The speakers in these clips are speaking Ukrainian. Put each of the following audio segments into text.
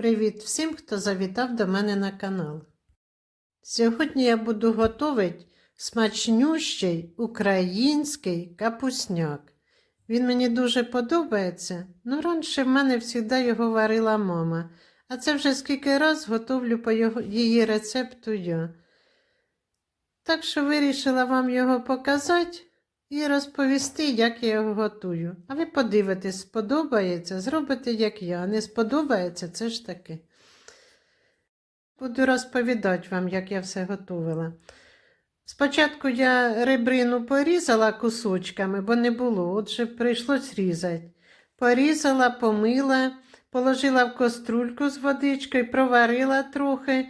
Привіт всім, хто завітав до мене на канал. Сьогодні я буду готувати смачнющий український капусняк. Він мені дуже подобається, ну раніше в мене завжди його варила мама, а це вже скільки раз готовлю по його, її рецепту я. Так що вирішила вам його показати і розповісти, як я його готую. А ви подивитесь, сподобається, зробите, як я. Не сподобається, це ж таки. Буду розповідати вам, як я все готувала. Спочатку я ребрину порізала кусочками, бо не було, отже, прийшлось різати. Порізала, помила, положила в каструльку з водичкою, проварила трохи.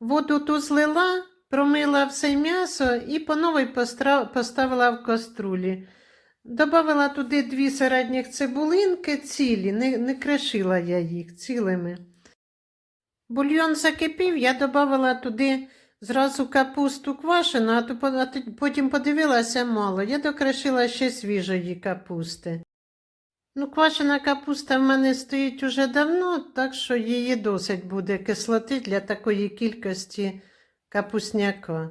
Воду ту злила, промила все м'ясо і по новій поставила в каструлі. Добавила туди дві середніх цибулинки цілі, не, не кришила я їх цілими. Бульйон закипів, я додавала туди зразу капусту квашену, а потім подивилася мало. Я докришила ще свіжої капусти. Ну, квашена капуста в мене стоїть уже давно, так що її досить буде кислоти для такої кількості капусняка.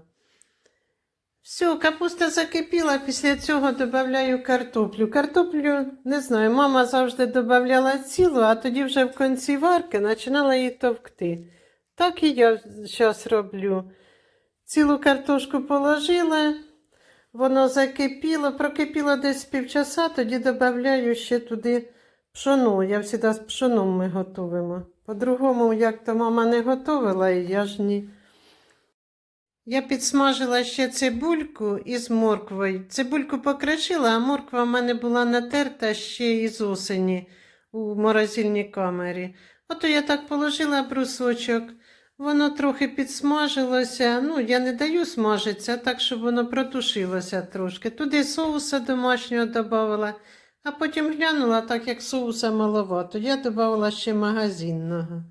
Все, капуста закипіла, після цього додаю картоплю. Картоплю, не знаю, мама завжди додавала цілу, а тоді вже в кінці варки починала її товкти. Так і я зараз роблю. Цілу картошку положила, воно закипіло, прокипіло десь півчаса, тоді додаю ще туди пшоно. Я завжди з пшоном ми готуємо. По-другому, як то мама не готувала, і я ж ні. Я підсмажила ще цибульку із морквою. Цибульку покришила, а морква в мене була натерта ще із осені у морозильній камері. Ото я так положила брусочок, воно трохи підсмажилося. Ну, я не даю смажитися, так, щоб воно протушилося трошки. Туди соуса домашнього додавала, а потім глянула, так як соуса маловато. Я додавала ще магазинного.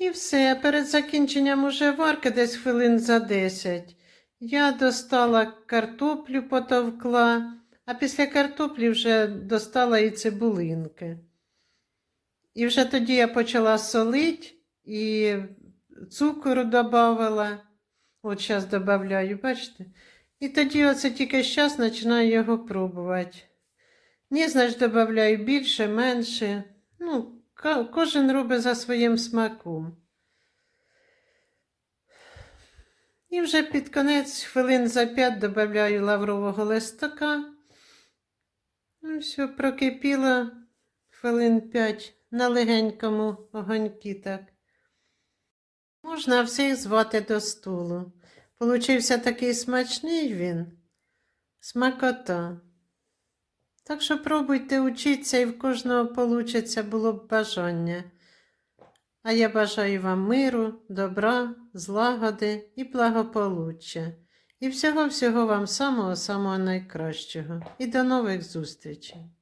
І все, перед закінченням уже варки десь хвилин за 10. Я достала картоплю, потовкла, а після картоплі вже достала і цибулинки. І вже тоді я почала солити і цукру додавала. От зараз додаю, бачите? І тоді оце тільки зараз починаю його пробувати. Ні, значить, додаю більше, менше. Ну, Кожен робить за своїм смаком. І вже під конець хвилин за п'ять додаю лаврового листка. Ну, все, прокипіло хвилин п'ять на легенькому огонькі так. Можна все звати до столу. Получився такий смачний він. Смакота. Так що пробуйте учитися і в кожного получиться було б бажання. А я бажаю вам миру, добра, злагоди і благополуччя. І всього-всього вам самого-самого найкращого. І до нових зустрічей!